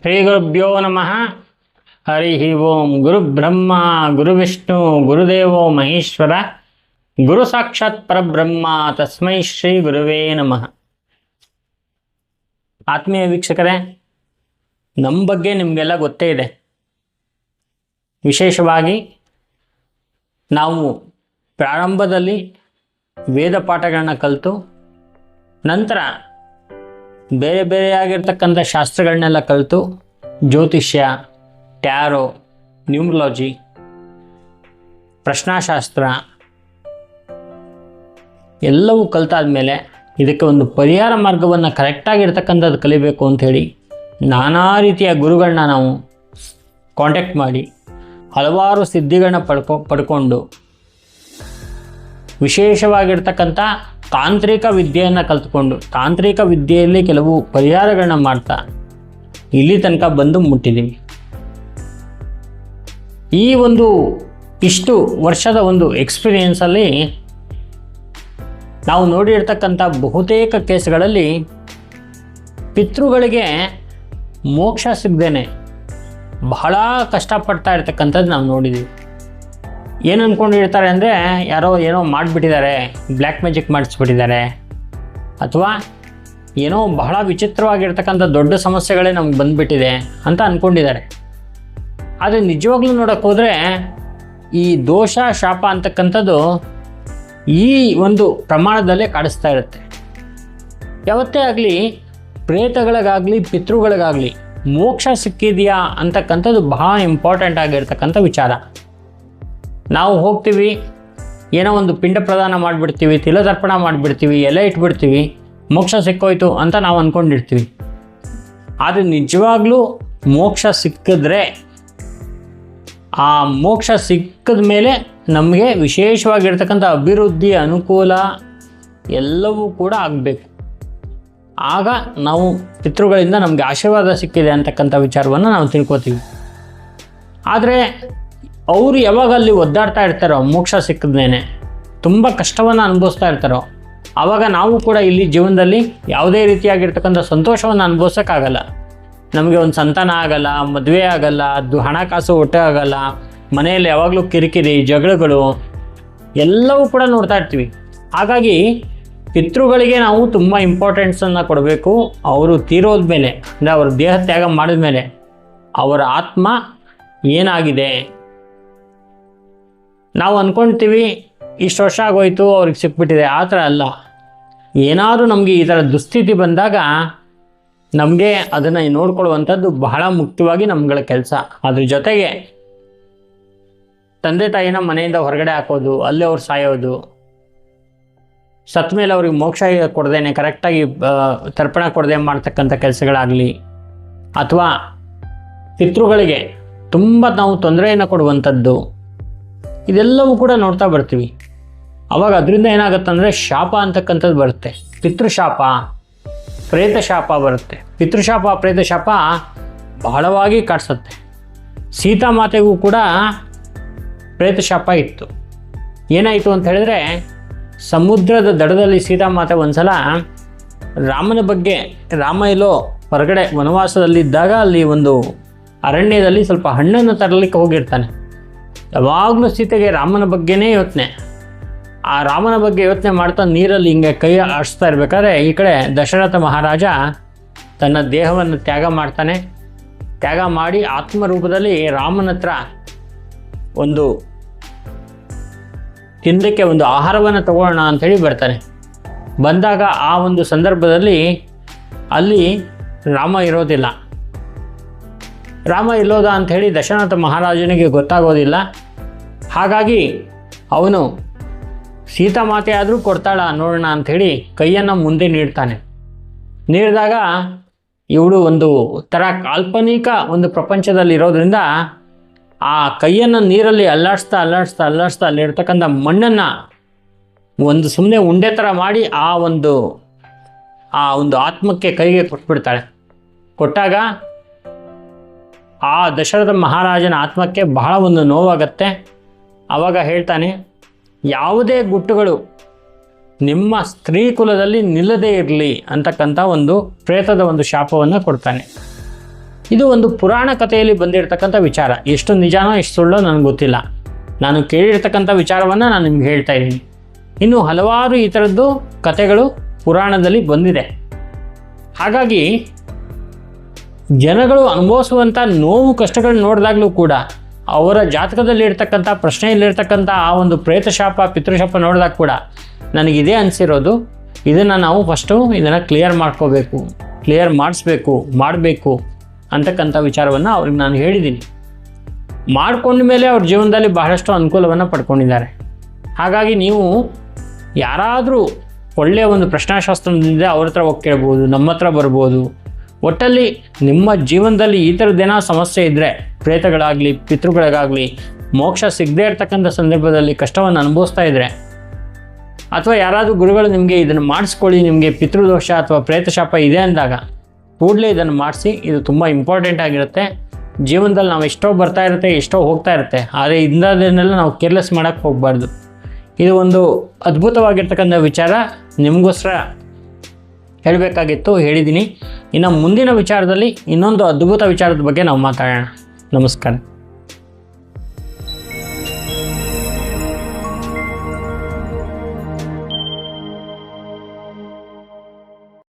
ಶ್ರೀ ಗುರುಭ್ಯೋ ನಮಃ. ಹರಿ ಓಂ. ಗುರು ಬ್ರಹ್ಮ, ಗುರು ವಿಷ್ಣು ಗುರುದೇವೋ ಮಹೇಶ್ವರ, ಗುರು ಸಾಕ್ಷಾತ್ ಪರಬ್ರಹ್ಮ, ತಸ್ಮೈ ಶ್ರೀ ಗುರುವೇ ನಮಃ. ಆತ್ಮೀಯ ವೀಕ್ಷಕರೇ, ನಮ್ಮ ಬಗ್ಗೆ ನಿಮಗೆಲ್ಲ ಗೊತ್ತೇ ಇದೆ. ವಿಶೇಷವಾಗಿ ನಾವು ಪ್ರಾರಂಭದಲ್ಲಿ ವೇದ ಪಾಠಗಳನ್ನ ಕಲಿತು, ನಂತರ ಬೇರೆ ಬೇರೆಯಾಗಿರ್ತಕ್ಕಂಥ ಶಾಸ್ತ್ರಗಳನ್ನೆಲ್ಲ ಕಲಿತು ಜ್ಯೋತಿಷ್ಯ, ಟ್ಯಾರೋ, ನ್ಯೂಮ್ರಲಾಜಿ, ಪ್ರಶ್ನಾಶಾಸ್ತ್ರ ಎಲ್ಲವೂ ಕಲಿತಾದ್ಮೇಲೆ ಇದಕ್ಕೆ ಒಂದು ಪರಿಹಾರ ಮಾರ್ಗವನ್ನು ಕರೆಕ್ಟಾಗಿರ್ತಕ್ಕಂಥದ್ದು ಕಲಿಬೇಕು ಅಂಥೇಳಿ ನಾನಾ ರೀತಿಯ ಗುರುಗಳನ್ನ ನಾವು ಕಾಂಟ್ಯಾಕ್ಟ್ ಮಾಡಿ ಹಲವಾರು ಸಿದ್ಧಿಗಳನ್ನ ಪಡ್ಕೊ, ಪಡ್ಕೊಂಡು ವಿಶೇಷವಾಗಿರ್ತಕ್ಕಂಥ ತಾಂತ್ರಿಕ ವಿದ್ಯೆಯನ್ನು ಕಲ್ತ್ಕೊಂಡು ತಾಂತ್ರಿಕ ವಿದ್ಯೆಯಲ್ಲಿ ಕೆಲವು ಪರಿಹಾರಗಳನ್ನ ಮಾಡ್ತಾ ಇಲ್ಲಿ ತನಕ ಬಂದು ಮುಟ್ಟಿದ್ದೀವಿ ಈ ಒಂದು ಇಷ್ಟು ವರ್ಷದ ಒಂದು ಎಕ್ಸ್ಪೀರಿಯೆನ್ಸಲ್ಲಿ ನಾವು ನೋಡಿರ್ತಕ್ಕಂಥ ಬಹುತೇಕ ಕೇಸ್ಗಳಲ್ಲಿ ಪಿತೃಗಳಿಗೆ ಮೋಕ್ಷ ಸಿಗದೇನೆ ಬಹಳ ಕಷ್ಟಪಡ್ತಾ ಇರ್ತಕ್ಕಂಥದ್ದು ನಾವು ನೋಡಿದ್ದೀವಿ ಏನು ಅಂದ್ಕೊಂಡಿರ್ತಾರೆ ಅಂದರೆ, ಯಾರೋ ಏನೋ ಮಾಡಿಬಿಟ್ಟಿದ್ದಾರೆ, ಬ್ಲ್ಯಾಕ್ ಮ್ಯಾಜಿಕ್ ಮಾಡಿಸ್ಬಿಟ್ಟಿದ್ದಾರೆ. ಅಥವಾ ಏನೋ ಬಹಳ ವಿಚಿತ್ರವಾಗಿರ್ತಕ್ಕಂಥ ದೊಡ್ಡ ಸಮಸ್ಯೆಗಳೇ ನಮ್ಗೆ ಬಂದುಬಿಟ್ಟಿದೆ ಅಂತ ಅಂದ್ಕೊಂಡಿದ್ದಾರೆ ಆದರೆ ನಿಜವಾಗ್ಲೂ ಹೋದರೆ, ಈ ದೋಷ, ಶಾಪ ಅಂತಕ್ಕಂಥದ್ದು ಈ ಒಂದು ಪ್ರಮಾಣದಲ್ಲೇ ಕಾಡಿಸ್ತಾ ಇರುತ್ತೆ. ಯಾವತ್ತೇ ಆಗಲಿ, ಪ್ರೇತಗಳಿಗಾಗಲಿ, ಪಿತೃಗಳಿಗಾಗಲಿ, ಮೋಕ್ಷ ಸಿಕ್ಕಿದೆಯಾ ಅಂತಕ್ಕಂಥದ್ದು ಬಹಳ ಇಂಪಾರ್ಟೆಂಟ್ ಆಗಿರ್ತಕ್ಕಂಥ ವಿಚಾರ. ನಾವು ಹೋಗ್ತೀವಿ, ಏನೋ ಒಂದು ಪಿಂಡ ಪ್ರದಾನ ಮಾಡಿಬಿಡ್ತೀವಿ ತಿಲತರ್ಪಣ ಮಾಡಿಬಿಡ್ತೀವಿ, ಎಲೆ ಇಟ್ಬಿಡ್ತೀವಿ, ಮೋಕ್ಷ ಸಿಕ್ಕೋಯ್ತು ಅಂತ ನಾವು ಅಂದ್ಕೊಂಡಿರ್ತೀವಿ ಆದರೆ ನಿಜವಾಗ್ಲೂ ಮೋಕ್ಷ ಸಿಕ್ಕಿದ್ರೆ, ಆ ಮೋಕ್ಷ ಸಿಕ್ಕಿದ ಮೇಲೆ ನಮಗೆ ವಿಶೇಷವಾಗಿರ್ತಕ್ಕಂಥ ಅಭಿವೃದ್ಧಿ, ಅನುಕೂಲ ಎಲ್ಲವೂ ಕೂಡ ಆಗಬೇಕು. ಆಗ ನಾವು ಪಿತೃಗಳಿಂದ ನಮಗೆ ಆಶೀರ್ವಾದ ಸಿಕ್ಕಿದೆ ಅಂತಕ್ಕಂಥ ವಿಚಾರವನ್ನು ನಾವು ತಿಳ್ಕೊತೀವಿ. ಆದರೆ ಅವರು ಯಾವಾಗ ಅಲ್ಲಿ ಒದ್ದಾಡ್ತಾ ಇರ್ತಾರೋ, ಮೋಕ್ಷ ಸಿಕ್ಕದೇನೆ ತುಂಬ ಕಷ್ಟವನ್ನು ಅನುಭವಿಸ್ತಾ ಇರ್ತಾರೋ ಆವಾಗ ನಾವು ಕೂಡ ಇಲ್ಲಿ ಜೀವನದಲ್ಲಿ ಯಾವುದೇ ರೀತಿಯಾಗಿರ್ತಕ್ಕಂಥ ಸಂತೋಷವನ್ನು ಅನುಭವಿಸೋಕ್ಕಾಗಲ್ಲ. ನಮಗೆ ಒಂದು ಸಂತಾನ ಆಗಲ್ಲ, ಮದುವೆ ಆಗಲ್ಲ, ಅದು ಹಣಕಾಸು ಹೊಟ್ಟೆ ಆಗಲ್ಲ, ಮನೆಯಲ್ಲಿ ಯಾವಾಗಲೂ ಕಿರಿಕಿರಿ, ಜಗಳಗಳು ಎಲ್ಲವೂ ಕೂಡ ನೋಡ್ತಾ ಇರ್ತೀವಿ. ಹಾಗಾಗಿ ಪಿತೃಗಳಿಗೆ ನಾವು ತುಂಬ ಇಂಪಾರ್ಟೆನ್ಸನ್ನು ಕೊಡಬೇಕು. ಅವರು ತೀರೋದ ಮೇಲೆ, ಅಂದರೆ ಅವರು ದೇಹ ತ್ಯಾಗ ಮಾಡಿದ ಮೇಲೆ, ಅವರ ಆತ್ಮ ಏನಾಗಿದೆ? ನಾವು ಅಂದ್ಕೊಳ್ತೀವಿ ಇಷ್ಟು ವರ್ಷ ಆಗೋಯ್ತು, ಅವ್ರಿಗೆ ಸಿಕ್ಬಿಟ್ಟಿದೆ. ಆ ಥರ ಅಲ್ಲ. ಏನಾದರೂ ನಮಗೆ ಈ ಥರ ದುಸ್ಥಿತಿ ಬಂದಾಗ ನಮಗೆ ಅದನ್ನು ನೋಡ್ಕೊಳ್ಳುವಂಥದ್ದು ಬಹಳ ಮುಖ್ಯವಾಗಿ ನಮ್ಗಳ ಕೆಲಸ. ಅದ್ರ ಜೊತೆಗೆ ತಂದೆ ತಾಯಿನ ಮನೆಯಿಂದ ಹೊರಗಡೆ ಹಾಕೋದು, ಅಲ್ಲೇ ಅವ್ರು ಸಾಯೋದು ಸತ್ ಮೇಲೆ ಅವ್ರಿಗೆ ಮೋಕ್ಷ ಕೊಡದೇನೆ, ಕರೆಕ್ಟಾಗಿ ತರ್ಪಣ ಕೊಡದೆ ಮಾಡ್ತಕ್ಕಂಥ ಕೆಲಸಗಳಾಗಲಿ, ಅಥವಾ ಪಿತೃಗಳಿಗೆ ತುಂಬ ನಾವು ತೊಂದರೆಯನ್ನು ಕೊಡುವಂಥದ್ದು. ಇದೆಲ್ಲವೂ ಕೂಡ ನೋಡ್ತಾ ಬರ್ತೀವಿ. ಅವಾಗ ಅದರಿಂದ ಏನಾಗುತ್ತಂದರೆ ಶಾಪ ಅಂತಕ್ಕಂಥದ್ದು ಬರುತ್ತೆ. ಪಿತೃಶಾಪ, ಪ್ರೇತಶಾಪ ಬರುತ್ತೆ. ಪಿತೃಶಾಪ, ಪ್ರೇತಶಾಪ ಬಹಳವಾಗಿ ಬಹಳವಾಗಿ ಸೀತಾ ಸೀತಾಮಾತೆಗೂ ಕೂಡ ಪ್ರೇತಶಾಪ ಇತ್ತು. ಏನಾಯಿತು ಅಂತ ಹೇಳಿದ್ರೆ ಸಮುದ್ರದ ದಡದಲ್ಲಿ ಸೀತಾಮಾತೆ ಒಂದ್ಸಲ ರಾಮನ ಬಗ್ಗೆ ರಾಮ ಎಲ್ಲೋ ಹೊರಗಡೆ ವನವಾಸದಲ್ಲಿದ್ದಾಗ ಅಲ್ಲಿ ಒಂದು ಅರಣ್ಯದಲ್ಲಿ ಸ್ವಲ್ಪ ಹಣ್ಣನ್ನು ತರಲಿಕ್ಕೆ ಹೋಗಿರ್ತಾನೆ. ಯಾವಾಗಲೂ ಸೀತೆಗೆ ರಾಮನ ಬಗ್ಗೆನೇ ಯೋಚನೆ. ಆ ರಾಮನ ಬಗ್ಗೆ ಯೋಚನೆ ಮಾಡ್ತಾ ನೀರಲ್ಲಿ ಹಿಂಗೆ ಕೈ ಆಡಿಸ್ತಾ ಇರಬೇಕಾದ್ರೆ ಈ ಕಡೆ ದಶರಥ ಮಹಾರಾಜ ತನ್ನ ದೇಹವನ್ನು ತ್ಯಾಗ ಮಾಡ್ತಾನೆ. ತ್ಯಾಗ ಮಾಡಿ ಆತ್ಮರೂಪದಲ್ಲಿ ರಾಮನ ಹತ್ರ ಒಂದು ತಿಂದಕ್ಕೆ ಒಂದು ಆಹಾರವನ್ನು ತಗೊಳ್ಳೋಣ ಅಂಥೇಳಿ ಬರ್ತಾನೆ. ಬಂದಾಗ ಆ ಒಂದು ಸಂದರ್ಭದಲ್ಲಿ ಅಲ್ಲಿ ರಾಮ ಇರೋದಿಲ್ಲ. ರಾಮ ಇಲ್ಲೋದ ಹೇಳಿ ದಶರಥ ಮಹಾರಾಜನಿಗೆ ಗೊತ್ತಾಗೋದಿಲ್ಲ. ಹಾಗಾಗಿ ಅವನು ಸೀತಾಮಾತೆ ಆದರೂ ಕೊಡ್ತಾಳ ನೋಡೋಣ ಅಂಥೇಳಿ ಕೈಯನ್ನು ಮುಂದೆ ನೀಡ್ತಾನೆ. ನೀಡಿದಾಗ ಇವಳು ಒಂದು ಥರ ಕಾಲ್ಪನಿಕ ಒಂದು ಪ್ರಪಂಚದಲ್ಲಿ ಇರೋದ್ರಿಂದ ಆ ಕೈಯನ್ನು ನೀರಲ್ಲಿ ಅಲ್ಲಾಡಿಸ್ತಾ ಅಲ್ಲಾಡಿಸ್ತಾ ಅಲ್ಲಾಡಿಸ್ತಾ ಅಲ್ಲಿರ್ತಕ್ಕಂಥ ಮಣ್ಣನ್ನು ಒಂದು ಸುಮ್ಮನೆ ಉಂಡೆ ಥರ ಮಾಡಿ ಆ ಒಂದು ಆ ಒಂದು ಆತ್ಮಕ್ಕೆ ಕೈಗೆ ಕೊಟ್ಬಿಡ್ತಾಳೆ. ಕೊಟ್ಟಾಗ ಆ ದಶರಥ ಮಹಾರಾಜನ ಆತ್ಮಕ್ಕೆ ಬಹಳ ಒಂದು ನೋವಾಗತ್ತೆ. ಆವಾಗ ಹೇಳ್ತಾನೆ, ಯಾವುದೇ ಗುಟ್ಟುಗಳು ನಿಮ್ಮ ಸ್ತ್ರೀ ಕುಲದಲ್ಲಿ ನಿಲ್ಲದೇ ಇರಲಿ ಅಂತಕ್ಕಂಥ ಒಂದು ಪ್ರೇತದ ಒಂದು ಶಾಪವನ್ನು ಕೊಡ್ತಾನೆ. ಇದು ಒಂದು ಪುರಾಣ ಕಥೆಯಲ್ಲಿ ಬಂದಿರತಕ್ಕಂಥ ವಿಚಾರ. ಎಷ್ಟು ನಿಜಾನೋ ಎಷ್ಟು ಸುಳ್ಳೋ ನನಗೆ ಗೊತ್ತಿಲ್ಲ. ನಾನು ಕೇಳಿರ್ತಕ್ಕಂಥ ವಿಚಾರವನ್ನು ನಾನು ನಿಮ್ಗೆ ಹೇಳ್ತಾ ಇದ್ದೀನಿ. ಇನ್ನು ಹಲವಾರು ಈ ಥರದ್ದು ಕಥೆಗಳು ಪುರಾಣದಲ್ಲಿ ಬಂದಿದೆ. ಹಾಗಾಗಿ ಜನಗಳು ಅನುಭವಿಸುವಂಥ ನೋವು ಕಷ್ಟಗಳನ್ನ ನೋಡಿದಾಗಲೂ ಕೂಡ ಅವರ ಜಾತಕದಲ್ಲಿ ಇರ್ತಕ್ಕಂಥ ಪ್ರಶ್ನೆಯಲ್ಲಿರ್ತಕ್ಕಂಥ ಆ ಒಂದು ಪ್ರೇತಶಾಪ, ಪಿತೃಶಾಪ ನೋಡಿದಾಗ ಕೂಡ ನನಗಿದೇ ಅನಿಸಿರೋದು, ಇದನ್ನು ನಾವು ಫಸ್ಟು ಇದನ್ನು ಕ್ಲಿಯರ್ ಮಾಡ್ಕೋಬೇಕು ಕ್ಲಿಯರ್ ಮಾಡಿಸ್ಬೇಕು, ಮಾಡಬೇಕು ಅಂತಕ್ಕಂಥ ವಿಚಾರವನ್ನು ಅವ್ರಿಗೆ ನಾನು ಹೇಳಿದ್ದೀನಿ. ಮಾಡಿಕೊಂಡ ಮೇಲೆ ಅವ್ರ ಜೀವನದಲ್ಲಿ ಬಹಳಷ್ಟು ಅನುಕೂಲವನ್ನು ಪಡ್ಕೊಂಡಿದ್ದಾರೆ. ಹಾಗಾಗಿ ನೀವು ಯಾರಾದರೂ ಒಳ್ಳೆಯ ಒಂದು ಪ್ರಶ್ನಾಶಾಸ್ತ್ರದಿಂದ ಅವ್ರ ಹತ್ರ ಹೋಗಿ ಕೇಳ್ಬೋದು, ನಮ್ಮ ಹತ್ರ ಬರ್ಬೋದು ಒಟ್ಟಲ್ಲಿ ನಿಮ್ಮ ಜೀವನದಲ್ಲಿ ಈ ಥರದ್ದೇನೋ ಸಮಸ್ಯೆ ಇದ್ದರೆ ಪ್ರೇತಗಳಾಗಲಿ ಪಿತೃಗಳಿಗಾಗಲಿ ಮೋಕ್ಷ ಸಿಗದೇ ಇರ್ತಕ್ಕಂಥ ಸಂದರ್ಭದಲ್ಲಿ ಕಷ್ಟವನ್ನು ಅನುಭವಿಸ್ತಾ ಇದ್ದರೆ ಅಥವಾ ಯಾರಾದರೂ ಗುರುಗಳು ನಿಮಗೆ ಇದನ್ನು ಮಾಡಿಸ್ಕೊಳ್ಳಿ, ನಿಮಗೆ ಪಿತೃದೋಷ ಅಥವಾ ಪ್ರೇತಶಾಪ ಇದೆ ಅಂದಾಗ ಕೂಡಲೇ ಇದನ್ನು ಮಾಡಿಸಿ, ಇದು ತುಂಬ ಇಂಪಾರ್ಟೆಂಟ್ ಆಗಿರುತ್ತೆ. ಜೀವನದಲ್ಲಿ ನಾವು ಎಷ್ಟೋ ಬರ್ತಾ ಇರುತ್ತೆ, ಎಷ್ಟೋ ಹೋಗ್ತಾ ಇರುತ್ತೆ, ಆದರೆ ಇಂಥದನ್ನೆಲ್ಲ ನಾವು ಕೇರ್ಲೆಸ್ ಮಾಡೋಕ್ಕೆ ಹೋಗಬಾರ್ದು. ಇದು ಒಂದು ಅದ್ಭುತವಾಗಿರ್ತಕ್ಕಂಥ ವಿಚಾರ. ನಿಮಗೋಸ್ಕರ ಹೇಳಬೇಕಾಗಿತ್ತು, ಹೇಳಿದ್ದೀನಿ. ಇನ್ನು ಮುಂದಿನ ವಿಚಾರದಲ್ಲಿ ಇನ್ನೊಂದು ಅದ್ಭುತ ವಿಚಾರದ ಬಗ್ಗೆ ನಾವು ಮಾತಾಡೋಣ. ನಮಸ್ಕಾರ.